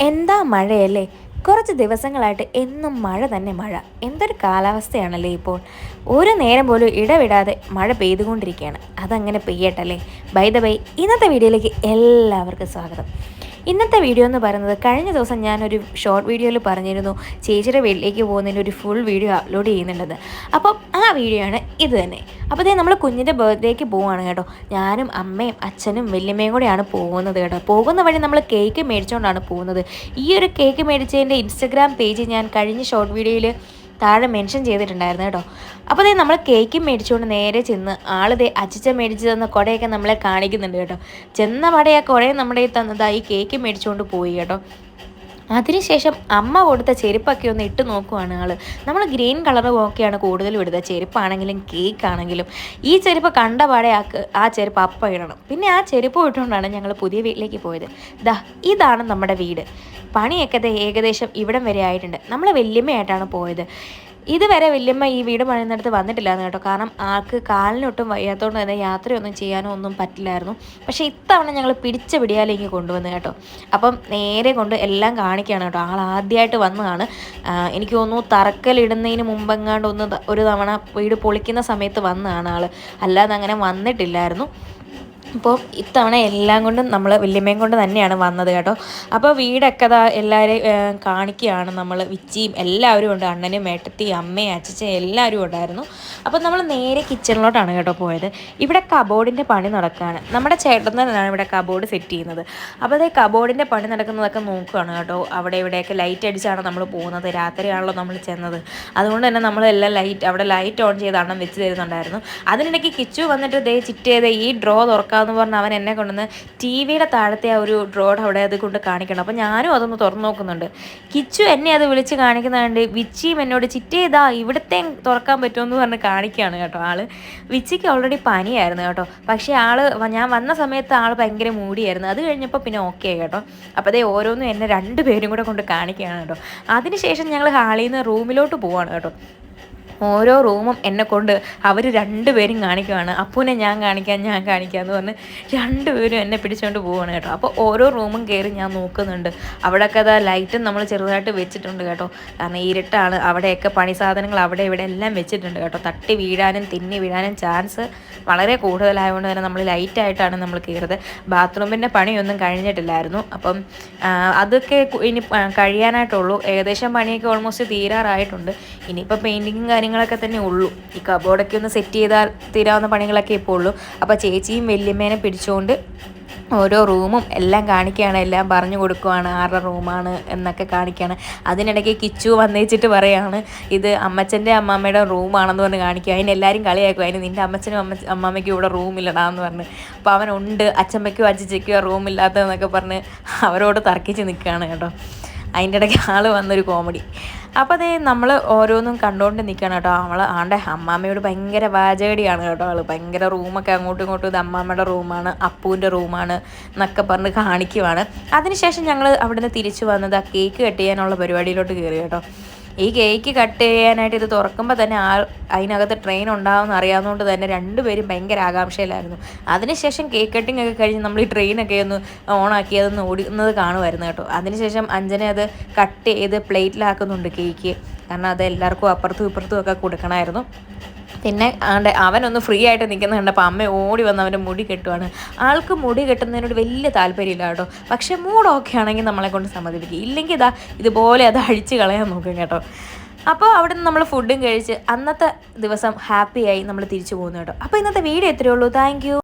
എന്താ മഴയല്ലേ? കുറച്ച് ദിവസങ്ങളായിട്ട് എന്നും മഴ തന്നെ മഴ. എന്തൊരു കാലാവസ്ഥയാണല്ലേ ഇപ്പോൾ? ഒരു നേരം പോലും ഇടവിടാതെ മഴ പെയ്തുകൊണ്ടിരിക്കുകയാണ്. അതങ്ങനെ പെയ്യട്ടല്ലേ? ബൈ ദ ബൈ ഇന്നത്തെ വീഡിയോയിലേക്ക് എല്ലാവർക്കും സ്വാഗതം. ഇന്നത്തെ വീഡിയോ എന്ന് പറയുന്നത് കഴിഞ്ഞ ദിവസം ഞാനൊരു ഷോർട്ട് വീഡിയോയിൽ പറഞ്ഞിരുന്നു ചേച്ചിയുടെ വീട്ടിലേക്ക് പോകുന്നതിന് ഒരു ഫുൾ വീഡിയോ അപ്ലോഡ് ചെയ്യുന്നുണ്ടെന്ന്. അപ്പം ആ വീഡിയോ ആണ് ഇത് തന്നെ. അപ്പോൾ ഇതേ നമ്മൾ കുഞ്ഞിന്റെ ബർത്ത്ഡേക്ക് പോവുകയാണ് കേട്ടോ. ഞാനും അമ്മയും അച്ഛനും വല്യമ്മയും കൂടെയാണ് പോകുന്നത് കേട്ടോ. പോകുന്ന വഴി നമ്മൾ കേക്ക് മേടിച്ചുകൊണ്ടാണ് പോകുന്നത്. ഈ ഒരു കേക്ക് മേടിച്ചതിന്റെ ഇൻസ്റ്റഗ്രാം പേജ് ഞാൻ കഴിഞ്ഞ ഷോർട്ട് വീഡിയോയിൽ താഴെ മെൻഷൻ ചെയ്തിട്ടുണ്ടായിരുന്നു കേട്ടോ. അപ്പോൾ ദേ നമ്മൾ കേക്ക് മേടിച്ചുകൊണ്ട് നേരെ ചെന്ന് ആളിതേ അച്ചിച്ച മേടിച്ച് തന്ന കുടയൊക്കെ നമ്മളെ കാണിക്കുന്നുണ്ട് കേട്ടോ. ചെന്ന പടയെ കുടയും നമ്മുടെ ഈ തന്നതായി കേക്ക് മേടിച്ചുകൊണ്ട് പോയി കേട്ടോ. അതിനുശേഷം അമ്മ കൊടുത്ത ചെരുപ്പൊക്കെ ഒന്ന് ഇട്ട് നോക്കുവാണ് ആൾ നമ്മൾ ഗ്രീൻ കളർ ഒക്കെയാണ് കൂടുതലും ഇടുന്നത്. ചെരുപ്പാണെങ്കിലും കേക്ക് ആണെങ്കിലും ഈ ചെരുപ്പ് കണ്ട പാടെ ആ ചെരുപ്പ് അപ്പ ഇടണം. പിന്നെ ആ ചെരുപ്പ് ഇട്ടുകൊണ്ടാണ് ഞങ്ങൾ പുതിയ വീട്ടിലേക്ക് പോയത്. ദാ ഇതാണ് നമ്മുടെ വീട്. പണിയൊക്കെ ഏകദേശം ഇവിടം വരെ ആയിട്ടുണ്ട്. നമ്മൾ വല്യമ്മയായിട്ടാണ് പോയത്. ഇതുവരെ വല്യമ്മ ഈ വീട് പണിയുന്നിടത്ത് വന്നിട്ടില്ലായിരുന്നു കേട്ടോ. കാരണം ആൾക്ക് കാലിനൊട്ടും വയ്യാത്തതുകൊണ്ട് തന്നെ യാത്രയൊന്നും ചെയ്യാനോ ഒന്നും പറ്റില്ലായിരുന്നു. പക്ഷേ ഇത്തവണ ഞങ്ങൾ പിടിച്ച പിടിയാലേക്ക് കൊണ്ടുവന്നു കേട്ടോ. അപ്പം നേരെ കൊണ്ട് എല്ലാം കാണിക്കുകയാണ് കേട്ടോ. ആൾ ആദ്യമായിട്ട് വന്നതാണ്. എനിക്ക് തോന്നുന്നു തറക്കലിടുന്നതിന് മുമ്പെങ്ങാണ്ട് ഒന്ന് ഒരു തവണ വീട് പൊളിക്കുന്ന സമയത്ത് വന്നതാണ് ആൾ അല്ലാതെ അങ്ങനെ വന്നിട്ടില്ലായിരുന്നു. അപ്പോൾ ഇത്തവണ എല്ലാം കൊണ്ടും നമ്മൾ വല്യമ്മയും കൊണ്ട് തന്നെയാണ് വന്നത് കേട്ടോ. അപ്പോൾ വീടൊക്കെ അതാ എല്ലാവരെയും കാണിക്കുകയാണ് നമ്മൾ വിച്ചിയും എല്ലാവരും ഉണ്ട്. അണ്ണനും മേട്ടത്തി അമ്മയും അച്ഛച്ചയും എല്ലാവരും ഉണ്ടായിരുന്നു. അപ്പോൾ നമ്മൾ നേരെ കിച്ചണിലോട്ടാണ് കേട്ടോ പോയത്. ഇവിടെ കബോർഡിന്റെ പണി നടക്കുകയാണ് നമ്മുടെ ചേട്ടൻ തന്നെയാണ് ഇവിടെ കബോർഡ് സെറ്റ് ചെയ്യുന്നത്. അപ്പോൾ അതേ കബോർഡിന്റെ പണി നടക്കുന്നതൊക്കെ നോക്കുകയാണ് കേട്ടോ. അവിടെ ഇവിടെയൊക്കെ ലൈറ്റ് അടിച്ചാണ് നമ്മൾ പോകുന്നത്. രാത്രിയാണല്ലോ നമ്മൾ ചെന്നത്. അതുകൊണ്ട് തന്നെ നമ്മളെല്ലാം ലൈറ്റ് അവിടെ ലൈറ്റ് ഓൺ ചെയ്ത് അണ്ണം വെച്ച് തരുന്നുണ്ടായിരുന്നു. അതിനിടയ്ക്ക് കിച്ചു വന്നിട്ട് ദേ ചിറ്റേത് ഈ ഡ്രോ തുറക്കാം എന്ന് പറഞ്ഞ് അവൻ എന്നെ കൊണ്ടുവന്ന് ടി വിയുടെ താഴത്തെ ആ ഒരു ഡ്രോഡ് അവിടെ അത് കൊണ്ട് കാണിക്കണം. അപ്പോൾ ഞാനും അതൊന്ന് തുറന്നു നോക്കുന്നുണ്ട്. കിച്ചു എന്നെ അത് വിളിച്ച് കാണിക്കുന്നതുകൊണ്ട് വിച്ചിയും എന്നോട് ചിറ്റേ ഇതാ ഇവിടുത്തെ തുറക്കാൻ പറ്റുമെന്ന് പറഞ്ഞ് കാണിക്കുകയാണ് കേട്ടോ ആൾ. വിച്ചിക്ക് ഓൾറെഡി പനിയായിരുന്നു കേട്ടോ. പക്ഷേ ആൾ ഞാൻ വന്ന സമയത്ത് ആൾ ഭയങ്കര മൂടിയായിരുന്നു. അത് കഴിഞ്ഞപ്പോൾ പിന്നെ ഓക്കെ കേട്ടോ. അപ്പോൾ അതേ ഓരോന്നും എന്നെ രണ്ട് പേരും കൂടെ കൊണ്ട് കാണിക്കുകയാണ് കേട്ടോ. അതിനുശേഷം ഞങ്ങൾ ഹാളിൽ നിന്ന് റൂമിലോട്ട് പോവാണ് കേട്ടോ. ഓരോ റൂമും എന്നെ കൊണ്ട് അവർ രണ്ടുപേരും കാണിക്കുവാണ്. അപ്പൂനെ ഞാൻ കാണിക്കാം ഞാൻ കാണിക്കാം എന്ന് പറഞ്ഞ് രണ്ടുപേരും എന്നെ പിടിച്ചുകൊണ്ട് പോവാണ് കേട്ടോ. അപ്പോൾ ഓരോ റൂമും കയറി ഞാൻ നോക്കുന്നുണ്ട്. അവിടെയൊക്കെ അതാ ലൈറ്റും നമ്മൾ ചെറുതായിട്ട് വെച്ചിട്ടുണ്ട് കേട്ടോ. കാരണം ഇരുട്ടാണ്. അവിടെയൊക്കെ പണി സാധനങ്ങൾ അവിടെ ഇവിടെ എല്ലാം വെച്ചിട്ടുണ്ട് കേട്ടോ. തട്ടി വീഴാനും തിന്നി വീഴാനും ചാൻസ് വളരെ കൂടുതലായതുകൊണ്ട് തന്നെ നമ്മൾ ലൈറ്റായിട്ടാണ് നമ്മൾ കയറുന്നത്. ബാത്റൂമിന്റെ പണിയൊന്നും കഴിഞ്ഞിട്ടില്ലായിരുന്നു. അപ്പം അതൊക്കെ ഇനി കഴിയാനായിട്ടുള്ളൂ. ഏകദേശം പണിയൊക്കെ ഓൾമോസ്റ്റ് തീരാറായിട്ടുണ്ട്. ഇനിയിപ്പോൾ പെയിന്റിങ്ങും കാര്യങ്ങളൊക്കെ തന്നെ ഉള്ളൂ. ഈ കബോർഡൊക്കെ ഒന്ന് സെറ്റ് ചെയ്താൽ തീരാവുന്ന പണികളൊക്കെ ഇപ്പോൾ ഉള്ളൂ. അപ്പോൾ ചേച്ചിയും വല്യമ്മേനെ പിടിച്ചുകൊണ്ട് ഓരോ റൂമും എല്ലാം കാണിക്കുകയാണ്. എല്ലാം പറഞ്ഞു കൊടുക്കുവാണ്. ആരുടെ റൂമാണ് എന്നൊക്കെ കാണിക്കുകയാണ്. അതിനിടയ്ക്ക് കിച്ചു വന്നേച്ചിട്ട് പറയാണ് ഇത് അമ്മച്ചന്റെ അമ്മാമ്മയുടെ റൂമാണെന്ന് പറഞ്ഞ് കാണിക്കുക. അതിന് എല്ലാവരും കളിയാക്കും. അതിന് നിന്റെ അമ്മച്ചനും അമ്മ അമ്മാമ്മയ്ക്കും ഇവിടെ റൂമില്ലടാന്ന് പറഞ്ഞ്. അപ്പോൾ അവനുണ്ട്. അച്ഛമ്മയ്ക്കും അച്ഛച്ചയ്ക്കോ റൂമില്ലാത്തതെന്നൊക്കെ പറഞ്ഞ് അവരോട് തർക്കിച്ച് നിൽക്കുകയാണ് കേട്ടോ. അതിന്റെ ഇടയ്ക്ക് ആൾ വന്നൊരു കോമഡി അപ്പോൾ അതേ നമ്മൾ ഓരോന്നും കണ്ടുകൊണ്ട് നിൽക്കണം കേട്ടോ. അവൾ ആണ്ടെ അമ്മാമ്മയോട് ഭയങ്കര വാചകടിയാണ് കേട്ടോ ആൾ ഭയങ്കര റൂമൊക്കെ അങ്ങോട്ടും ഇങ്ങോട്ടും ഇത് അമ്മാമ്മയുടെ റൂമാണ് അപ്പൂവിന്റെ റൂമാണ് എന്നൊക്കെ പറഞ്ഞ് കാണിക്കുവാണ്. അതിനുശേഷം ഞങ്ങൾ അവിടുന്ന് തിരിച്ചു വന്നത് ആ കേക്ക് കട്ട് ചെയ്യാനുള്ള പരിപാടിയിലോട്ട് കയറി കേട്ടോ. ഈ കേക്ക് കട്ട് ചെയ്യാനായിട്ട് ഇത് തുറക്കുമ്പോൾ തന്നെ ആ അതിനകത്ത് ട്രെയിൻ ഉണ്ടാവുമെന്ന് അറിയാവുന്നതുകൊണ്ട് തന്നെ രണ്ടുപേരും ഭയങ്കര ആകാംക്ഷയിലായിരുന്നു. അതിനുശേഷം കേക്ക് കട്ടിംഗ് ഒക്കെ കഴിഞ്ഞ് നമ്മൾ ഈ ട്രെയിനൊക്കെ ഒന്ന് ഓണാക്കി അതൊന്ന് ഓടുന്നത് കാണുമായിരുന്നു കേട്ടോ. അതിനുശേഷം അഞ്ജന അത് കട്ട് ചെയ്ത് പ്ലേറ്റിലാക്കുന്നുണ്ട് കേക്ക് കാരണം അത് എല്ലാവർക്കും അപ്പുറത്തും ഇപ്പുറത്തും ഒക്കെ കൊടുക്കണമായിരുന്നു. പിന്നെ ആണ്ട് അവനൊന്ന് ഫ്രീ ആയിട്ട് നിൽക്കുന്ന കണ്ടപ്പോൾ അമ്മ ഓടി വന്ന് അവന്റെ മുടി കെട്ടുവാണ്. ആൾക്ക് മുടി കെട്ടുന്നതിനോട് വലിയ താല്പര്യമില്ല കേട്ടോ. പക്ഷേ മൂടൊക്കെ ആണെങ്കിൽ നമ്മളെ കൊണ്ട് സമ്മതിപ്പിക്കും. ഇല്ലെങ്കിൽ ഇതാ ഇതുപോലെ അത് അഴിച്ച് കളയാൻ നോക്കും കേട്ടോ. അപ്പോൾ അവിടെ നിന്ന് നമ്മൾ ഫുഡും കഴിച്ച് അന്നത്തെ ദിവസം ഹാപ്പിയായി നമ്മൾ തിരിച്ചു പോകുന്നു കേട്ടോ. അപ്പോൾ ഇന്നത്തെ വീഡിയോ എത്രയേ ഉള്ളൂ. താങ്ക്